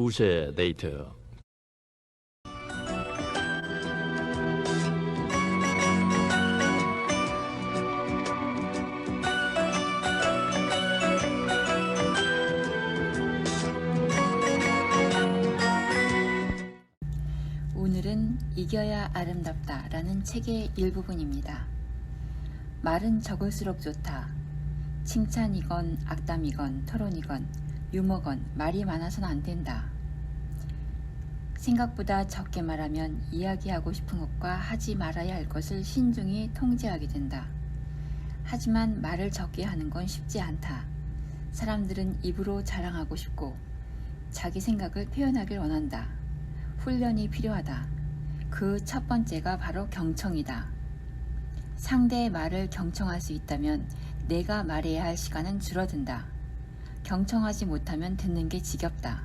2세 데이트. 오늘은 이겨야 아름답다 라는 책의 일부분입니다. 말은 적을수록 좋다. 칭찬이건 악담이건 토론이건 유머건 말이 많아서는 안 된다. 생각보다 적게 말하면 이야기하고 싶은 것과 하지 말아야 할 것을 신중히 통제하게 된다. 하지만 말을 적게 하는 건 쉽지 않다. 사람들은 입으로 자랑하고 싶고 자기 생각을 표현하길 원한다. 훈련이 필요하다. 그 첫 번째가 바로 경청이다. 상대의 말을 경청할 수 있다면 내가 말해야 할 시간은 줄어든다. 경청하지 못하면 듣는 게 지겹다.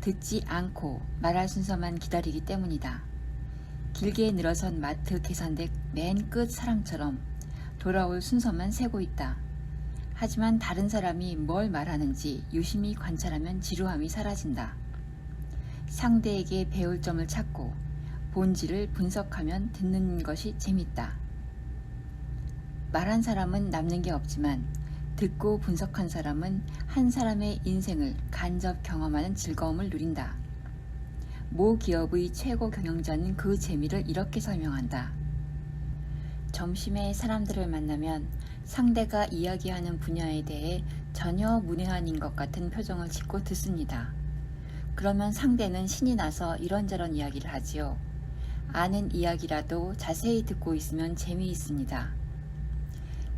듣지 않고 말할 순서만 기다리기 때문이다. 길게 늘어선 마트 계산대 맨 끝 사람처럼 돌아올 순서만 세고 있다. 하지만 다른 사람이 뭘 말하는지 유심히 관찰하면 지루함이 사라진다. 상대에게 배울 점을 찾고 본질을 분석하면 듣는 것이 재밌다. 말한 사람은 남는 게 없지만 듣고 분석한 사람은 한 사람의 인생을 간접 경험하는 즐거움을 누린다. 모 기업의 최고 경영자는 그 재미를 이렇게 설명한다. 점심에 사람들을 만나면 상대가 이야기하는 분야에 대해 전혀 문외한인 것 같은 표정을 짓고 듣습니다. 그러면 상대는 신이 나서 이런저런 이야기를 하지요. 아는 이야기라도 자세히 듣고 있으면 재미있습니다.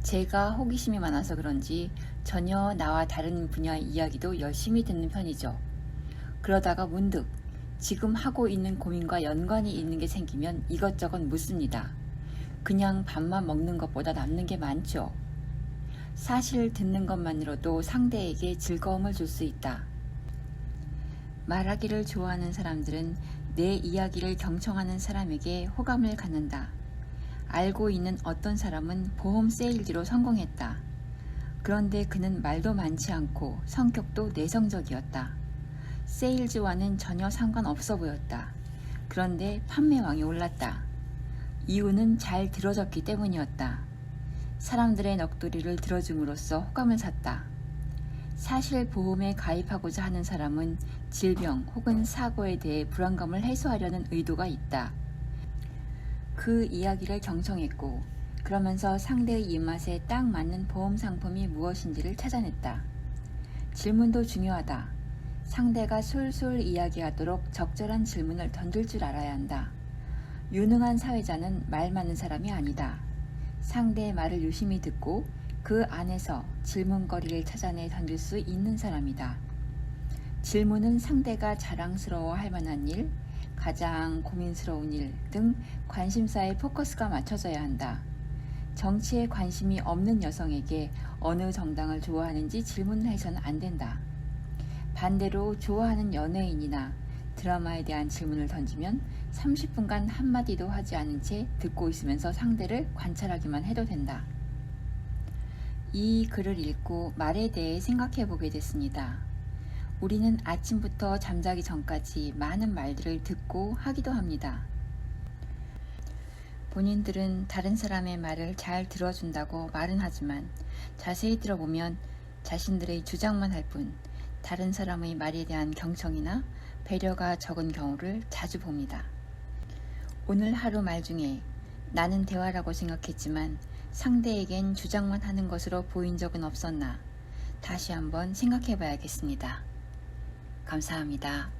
제가 호기심이 많아서 그런지 전혀 나와 다른 분야의 이야기도 열심히 듣는 편이죠. 그러다가 문득 지금 하고 있는 고민과 연관이 있는 게 생기면 이것저것 묻습니다. 그냥 밥만 먹는 것보다 남는 게 많죠. 사실 듣는 것만으로도 상대에게 즐거움을 줄 수 있다. 말하기를 좋아하는 사람들은 내 이야기를 경청하는 사람에게 호감을 갖는다. 알고 있는 어떤 사람은 보험 세일즈로 성공했다. 그런데 그는 말도 많지 않고 성격도 내성적이었다. 세일즈와는 전혀 상관없어 보였다. 그런데 판매왕이 올랐다. 이유는 잘 들어졌기 때문이었다. 사람들의 넋두리를 들어줌으로써 호감을 샀다. 사실 보험에 가입하고자 하는 사람은 질병 혹은 사고에 대해 불안감을 해소하려는 의도가 있다. 그 이야기를 경청했고, 그러면서 상대의 입맛에 딱 맞는 보험 상품이 무엇인지를 찾아냈다. 질문도 중요하다. 상대가 술술 이야기하도록 적절한 질문을 던질 줄 알아야 한다. 유능한 사회자는 말 많은 사람이 아니다. 상대의 말을 유심히 듣고 그 안에서 질문거리를 찾아내 던질 수 있는 사람이다. 질문은 상대가 자랑스러워 할 만한 일, 가장 고민스러운 일 등 관심사에 포커스가 맞춰져야 한다. 정치에 관심이 없는 여성에게 어느 정당을 좋아하는지 질문을 해서는 안 된다. 반대로 좋아하는 연예인이나 드라마에 대한 질문을 던지면 30분간 한마디도 하지 않은 채 듣고 있으면서 상대를 관찰하기만 해도 된다. 이 글을 읽고 말에 대해 생각해 보게 됐습니다. 우리는 아침부터 잠자기 전까지 많은 말들을 듣고 하기도 합니다. 본인들은 다른 사람의 말을 잘 들어준다고 말은 하지만 자세히 들어보면 자신들의 주장만 할 뿐 다른 사람의 말에 대한 경청이나 배려가 적은 경우를 자주 봅니다. 오늘 하루 말 중에 나는 대화라고 생각했지만 상대에겐 주장만 하는 것으로 보인 적은 없었나 다시 한번 생각해 봐야겠습니다. 감사합니다.